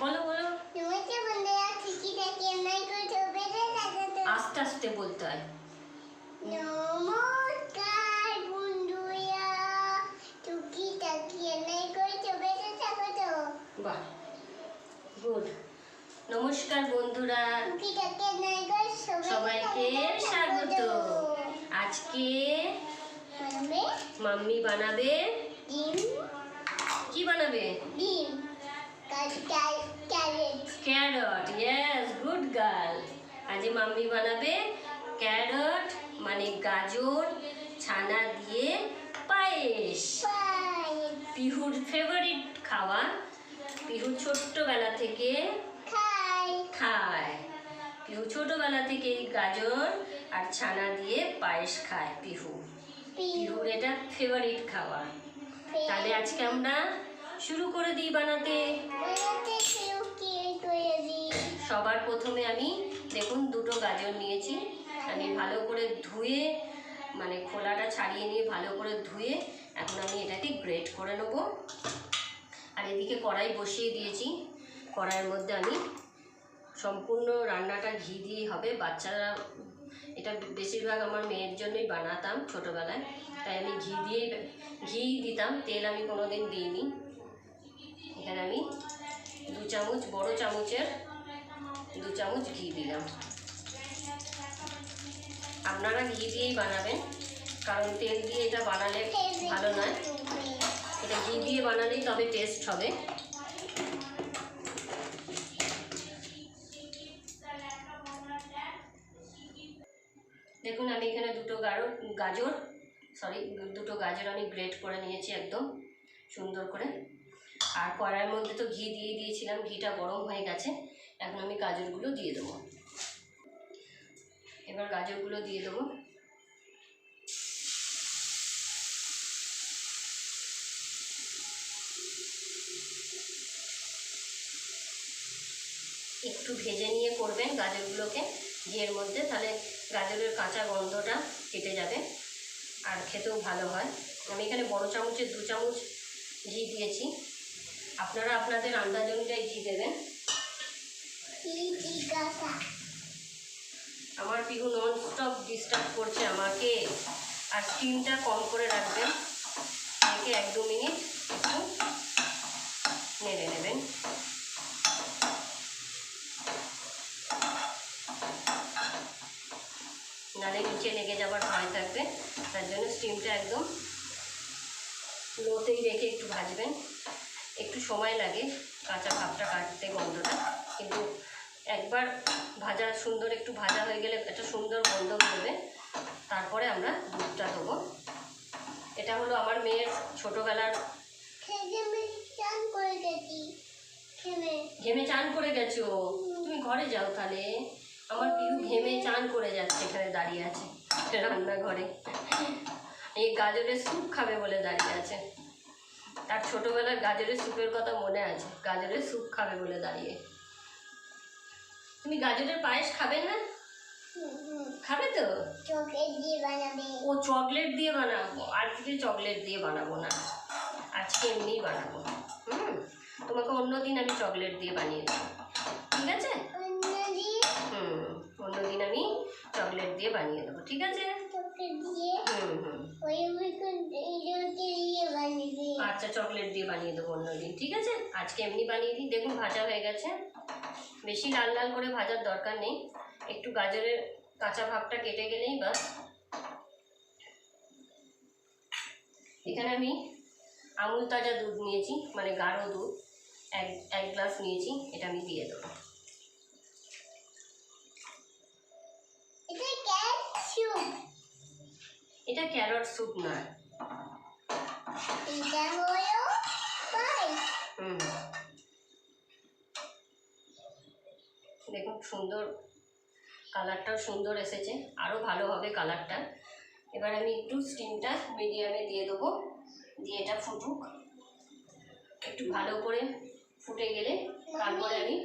বলো বলো। আস্তে আস্তে বলতে হয়। নমস্কার বন্ধুরা। টুকি টাকি এমনি করে চলবে স্বাগত বাহ গুড। নমস্কার বন্ধুরা। টুকি টাকি এমনি করে সবাইকে স্বাগত। আজকে মাম্মি বানাবে। ডিম? কি বানাবে? ডিম। ক্যারেট ইয়েস গুড গার্ল আজ মাম্মি বানাবে ক্যারট মানে গাজর ছানা দিয়ে পায়েস। পিহুর ফেভারিট খাওয়া পিহু ছোট্টবেলা থেকে খায়। পিহু ছোটবেলা থেকে গাজর আর ছানা দিয়ে পায়েস খায় পিহু। পিহুর এটা ফেভারিট খাওয়া তাহলে আজকে আমরা শুরু করে দিই বানাতে। সবার প্রথমে আমি দেখুন দুটো গাজর নিয়েছি। আমি ভালো করে ধুয়ে মানে খোলাটা ছাড়িয়ে নিয়ে ভালো করে ধুয়ে এখন আমি এটাকে গ্রেট করে নেব। আর এদিকে কড়াই বসিয়ে দিয়েছি। কড়াইয়ের মধ্যে আমি সম্পূর্ণ রান্নাটা ঘি দিয়ে হবে। বাচ্চারা এটা বেশিরভাগ আমার মেয়ের জন্যই বানাতাম ছোটোবেলায়। তাই আমি ঘি দিয়েই ঘি দিতাম। তেল আমি কোনোদিন দিইনি। এখানে আমি দু চামচ, বড় চামচের দু চামচ ঘি দিলাম। আপনারা ঘি দিয়েই বানাবেন, কারণ তেল দিয়ে এটা বানালে ভালো নয়। এটা ঘি দিয়ে বানালেই তবে টেস্ট হবে। দেখুন, আমি এখানে দুটো গাড়ো গাজর সরি দুটো গাজর আমি গ্রেট করে নিয়েছি একদম সুন্দর করে। আর কড়াইয়ের মধ্যে তো ঘি দিয়ে দিয়েছিলাম, ঘিটা গরম হয়ে গেছে। এখন আমি গাজরগুলো দিয়ে দেবো। এবার গাজরগুলো দিয়ে দেবো। একটু ভেজে নিয়ে করবেন গাজরগুলোকে ঘিয়ের মধ্যে, তাহলে গাজরের কাঁচা গন্ধটা কেটে যাবে আর খেতেও ভালো হয়। আমি এখানে বড় চামচের দু চামচ ঘি দিয়েছি। আপনারা আপনাদের আন্দাজ অনুযায়ী ঘি দেবেন। আমার পিহু নন স্টপ ডিস্টার্ব করছে আমাকে। আর স্টিমটা কম করে রাখবেন। রেখে এক দু মিনিট একটু নেড়ে নেবেন। নালে নিচে লেগে যাবার ভয় থাকবে। তার জন্য স্টিমটা একদম লোতেই রেখে একটু ভাজবেন। একটু সময় লাগে কাঁচা ভাবটা কাটতে গন্ধটা। কিন্তু একবার ভাজা সুন্দর একটু ভাজা হয়ে গেলে একটা সুন্দর গন্ধ বেরোবে। তারপরে আমরা দুধটা দেবো। এটা হলো আমার মেয়ের ছোটোবেলার ঘেমে চান করে গেছো? তুমি ঘরে যাও তাহলে। আমার পিউ ঘেমে চান করে যাচ্ছে এখানে দাঁড়িয়ে আছে রান্নাঘরে। এই গাজরের স্যুপ খাবে বলে দাঁড়িয়ে আছে। তার ছোটোবেলার গাজরের স্যুপের কথা মনে আছে। গাজরের স্যুপ খাবে বলে দাঁড়িয়ে। তুমি গাজরের পায়েস খাবে না? খাবে তো? চোখের দিয়ে বানাবে। ও চকলেট দিয়ে বানাবো। আজকে চকলেট দিয়ে বানাবো না। আজকে এমনিই বানাবো। হুম? তোমাকে অন্য দিন আমি চকলেট দিয়ে বানিয়ে দেবো। ঠিক আছে? হুম অন্যদিন আমি চকলেট দিয়ে বানিয়ে দেবো, ঠিক আছে? আচ্ছা চকলেট দিয়ে বানিয়ে দেবো অন্যদিন, ঠিক আছে? আজকে এমনি বানিয়ে দিই, দেখুন ভাজা হয়ে গেছে। বেশি লাল লাল করে ভাজার দরকার নেই, একটু গাজরের কাঁচা ভাবটা কেটে গেলেই বাস। এখানে আমি আমুল তাজা দুধ নিয়েছি মানে গাঢ় দুধ, এক এক গ্লাস নিয়েছি, এটা আমি দিয়ে দেবো এটা ক্যালসিয়াম এটা ক্যারট স্যুপ নয়। এটা হলো পাই হুম। দেখুন সুন্দর কালারটাও সুন্দর এসেছে। আরও ভালো হবে কালারটা। এবার আমি একটু স্টিমটা মিডিয়ামে দিয়ে দেবো দিয়ে এটা ফুটুক। একটু ভালো করে ফুটে গেলে তারপরে আমি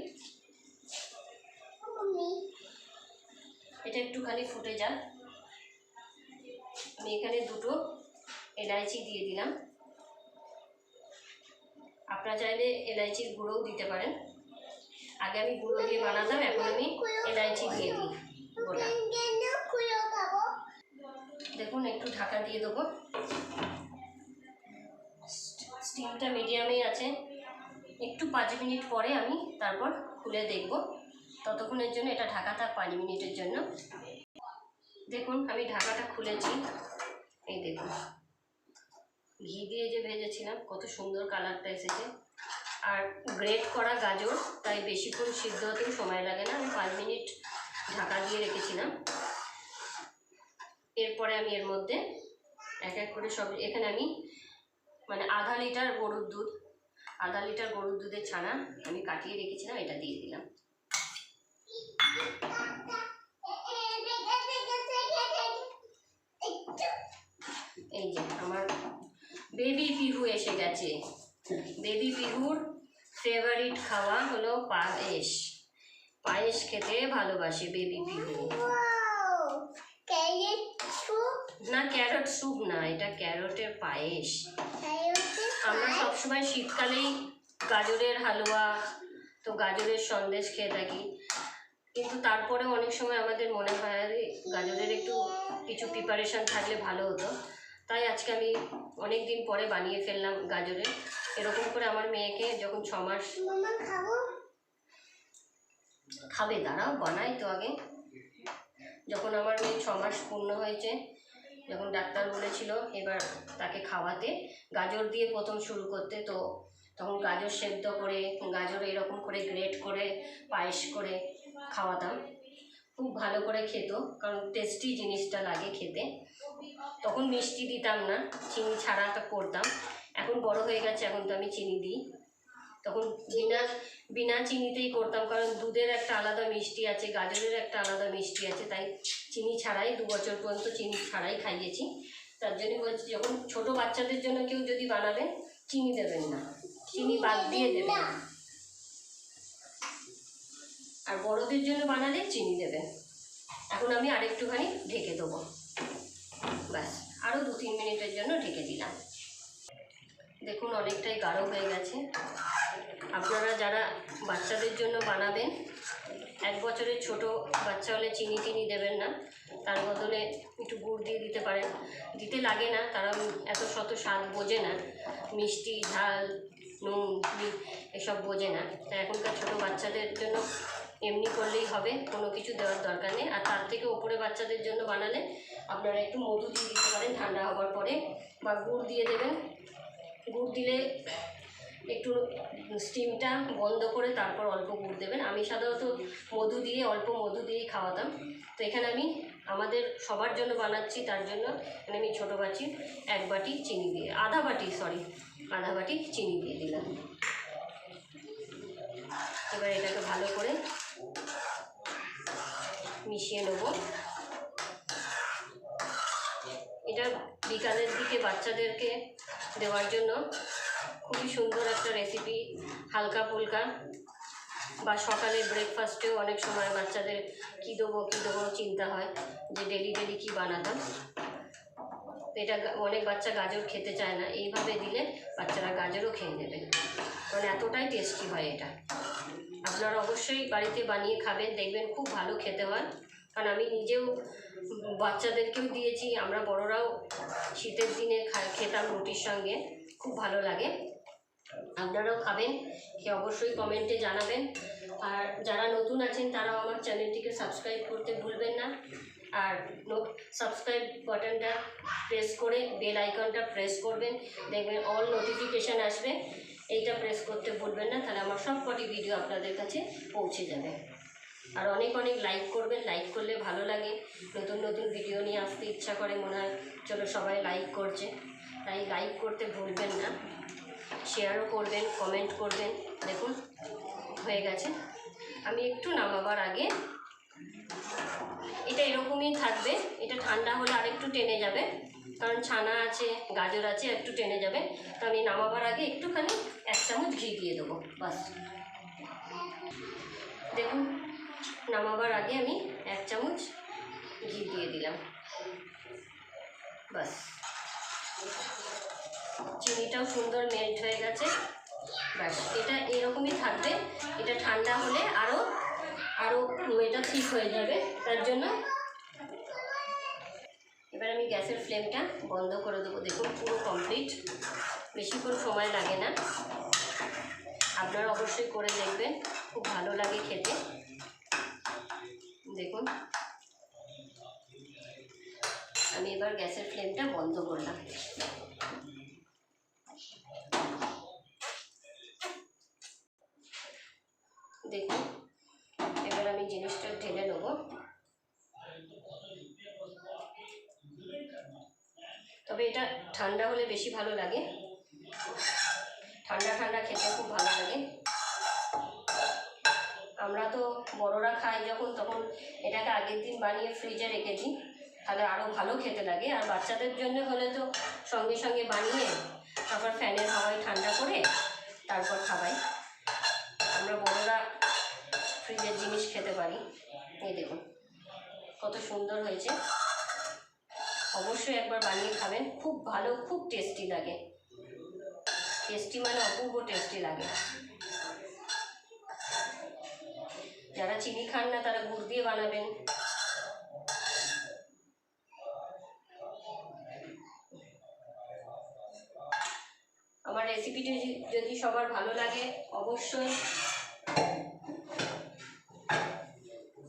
আমি এটা একটুখানি ফুটে যাক। আমি এখানে দুটো এলাইচি দিয়ে দিলাম। আপনারা চাইলে এলাইচির গুঁড়োও দিতে পারেন। আগে আমি গুঁড়ো দিয়ে বানাতাম, এখন আমি এলাইচি দিয়ে দিই দেখুন, একটু ঢাকা দিয়ে দেবো। স্টিমটা মিডিয়ামেই আছে। একটু পাঁচ মিনিট পরে আমি তারপর খুলে দেখব। ততক্ষণের জন্য এটা ঢাকা থাক পাঁচ মিনিটের জন্য। দেখুন, আমি ঢাকাটা খুলেছি। এই দেখুন। ঘি দিয়ে যে ভেজেছিলাম, কত সুন্দর কালারটা এসেছে। আর গ্রেট করা গাজর, তাই বেশিক্ষণ সিদ্ধ হতেও সময় লাগে না। আমি পাঁচ মিনিট ঢাকা দিয়ে রেখেছিলাম। এরপরে আমি এর মধ্যে এক এক করে সব এখানে আমি মানে আধা লিটার গরুর দুধ, আধা লিটার গরুর দুধের ছানা আমি কাটিয়ে রেখেছিলাম, এটা দিয়ে দিলাম এই যে আমার বেবি পিহু এসে গেছে। বেবি পিহুর ফেভারিট খাওয়া হলো পায়েস। পায়েস খেতে ভালোবাসে বেবি পিহু। না ক্যারট স্যুপ না, এটা ক্যারটের পায়েস। আমরা সবসময় শীতকালেই গাজরের হালুয়া, তো গাজরের সন্দেশ খেয়ে থাকি। কিন্তু তারপরে অনেক সময় আমাদের মনে হয় গাজরের একটু কিছু প্রিপারেশন থাকলে ভালো হতো। তাই আজকে আমি অনেক দিন পরে বানিয়ে ফেললাম গাজরের। এরকম করে আমার মেয়েকে যখন ছ মাস খাবে? দাঁড়াও বানাই তো আগে। যখন আমার মেয়ে ছ মাস পূর্ণ হয়েছে যখন ডাক্তার বলেছিল এবার তাকে খাওয়াতে গাজর দিয়ে প্রথম শুরু করতে তো তখন গাজর সেদ্ধ করে গাজর এরকম করে গ্রেট করে পায়েস করে খাওয়াতাম। খুব ভালো করে খেত কারণ টেস্টি জিনিসটা লাগে খেতে। তখন মিষ্টি দিতাম না, চিনি ছাড়াটা করতাম। এখন বড় হয়ে গেছে, এখন তো আমি চিনি দিই। তখন বিনা বিনা চিনিতেই করতাম, কারণ দুধের একটা আলাদা মিষ্টি আছে, গাজরের একটা আলাদা মিষ্টি আছে, তাই চিনি ছাড়াই দু বছর পর্যন্ত চিনি ছাড়াই খাইয়েছি। তার জন্য বলছি, যখন ছোট বাচ্চাদের জন্য কেউ যদি বানাবেন চিনি দেবেন না। চিনি বাদ দিয়ে দেবেন আর বড়দের জন্য বানালে চিনি দেবেন। এখন আমি আরেকটুখানি ঢেকে দেবো ব্যাস আরও দু তিন মিনিটের জন্য ঢেকে দিলাম। দেখুন, অনেকটাই গাঢ় হয়ে গেছে। আপনারা যারা বাচ্চাদের জন্য বানাবেন, এক বছরের ছোট বাচ্চা হলে চিনি টিনি দেবেন না। তার বদলে একটু গুড় দিয়ে দিতে পারেন। দিতে লাগে না, তারা এত শত স্বাদ বোঝে না। মিষ্টি, ঝাল, নুন এসব বোঝে না। এখনকার ছোট বাচ্চাদের জন্য এমনি করলেই হবে, কোনো কিছু দেওয়ার দরকার নেই। আর তার থেকে ওপরে বাচ্চাদের জন্য বানালে আপনারা একটু মধু দিয়ে দিতে পারেন ঠান্ডা হওয়ার পরে, বা গুড় দিয়ে দেবেন। গুড় দিলে একটু স্টিমটা বন্ধ করে তারপর অল্প গুড় দেবেন। আমি সাধারণত মধু দিয়ে, অল্প মধু দিয়েই খাওয়াতাম। তো এখানে আমি আমাদের সবার জন্য বানাচ্ছি, তার জন্য এখানে আমি ছোটো বাটি, এক বাটি চিনি দিয়ে, আধা বাটি সরি আধা বাটি চিনি দিয়ে দিলাম। এবার এটাকে ভালো করে মিশিয়ে নেব। এটা বিকালের দিকে বাচ্চাদেরকে দেওয়ার জন্য। খুবই সুন্দর একটা রেসিপি হালকা ফুলকা। বা সকালে ব্রেকফাস্টেও অনেক সময় বাচ্চাদের কী দেবো কী দেবো চিন্তা হয় যে ডেলি ডেলি কী বানাতাম। এটা অনেক বাচ্চা গাজর খেতে চায় না। এইভাবে দিলে বাচ্চারা গাজরও খেয়ে নেবে। কারণ এতটাই টেস্টি হয় এটা। আপনারা অবশ্যই বাড়িতে বানিয়ে খাবেন, দেখবেন খুব ভালো খেতে হয়। কারণ আমি নিজেও বাচ্চাদেরকেও দিয়েছি, আমরা বড়রাও শীতের দিনে খেতাম রুটির সঙ্গে, খুব ভালো লাগে। আপনারাও খাবেন খেয়ে অবশ্যই কমেন্টে জানাবেন। আর যারা নতুন আছেন, তারাও আমার চ্যানেলটিকে সাবস্ক্রাইব করতে ভুলবেন না। আর সাবস্ক্রাইব বাটনটা প্রেস করে, বেল আইকনটা প্রেস করবেন। দেখবেন অল নোটিফিকেশান আসবে। এইটা প্রেস করতে ভুলবেন না, তাহলে আমার সব কটি ভিডিও আপনাদের কাছে পৌঁছে যাবে। আর অনেক অনেক লাইক করবেন লাইক করলে ভালো লাগে। নতুন নতুন ভিডিও নিয়ে আসতে ইচ্ছা করে মনে হয়, চলো সবাই লাইক করছে। তাই লাইক করতে ভুলবেন না। শেয়ারও করবেন কমেন্ট করবেন, দেখুন, হয়ে গেছে। আমি একটু নামাবার আগে, এটা এরকমই থাকবে। এটা ঠান্ডা হলে আরেকটু টেনে যাবে। কারণ ছানা আছে, গাজর আছে, একটু টেনে যাবে। তো আমি নামাবার আগে একটুখানি এক চামচ ঘি দিয়ে দেবো, বাস। দেখুন, নামাবার আগে আমি এক চামচ ঘি দিয়ে দিলাম, বাস। চিনিটাও সুন্দর মেল্ট হয়ে গেছে ব্যাস এটা এরকমই থাকবে। এটা ঠান্ডা হলে আরও আরও এটা ঠিক হয়ে যাবে। তার জন্য এবার আমি গ্যাসের ফ্লেমটা বন্ধ করে দেবো। দেখুন, পুরো কমপ্লিট বেশিক্ষণ সময় লাগে না। আপনারা অবশ্যই করে দেখবেন। খুব ভালো লাগে খেতে। দেখুন। আমি এবার গ্যাসের ফ্লেমটা বন্ধ করলাম। দেখুন, এবার আমি জিনিসটা ঢেলে নেব। তবে এটা ঠান্ডা হলে বেশি ভালো লাগে। ঠান্ডা ঠান্ডা খেতে খুব ভালো লাগে। আমরা তো বড়রা খাই যখন, তখন এটাকে আগের দিন বানিয়ে ফ্রিজে রেখে দিই। তাহলে আরও ভালো খেতে লাগে। আর বাচ্চাদের জন্য হলে তো সঙ্গে সঙ্গে বানিয়ে, তারপর ফ্যানের হাওয়ায় ঠান্ডা করে তারপর খাবাই। আমরা বড়রা ফ্রিজের জিনিস খেতে পারি। এই দেখুন, কত সুন্দর হয়েছে। অবশ্যই একবার বানিয়ে খাবেন। খুব ভালো, খুব টেস্টি লাগে। টেস্টি মানে অপূর্ব টেস্টি লাগে। যারা চিনি খান না, তারা গুড় দিয়ে বানাবেন। আমার রেসিপিটি যদি- সবার ভালো লাগে, অবশ্যই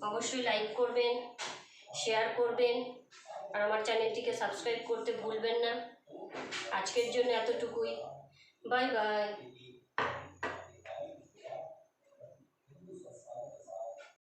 অবশ্যই লাইক করবেন শেয়ার করবেন। আর আমার চ্যানেলটিকে সাবস্ক্রাইব করতে ভুলবেন না। আজকের জন্য এতটুকুই। Bye bye.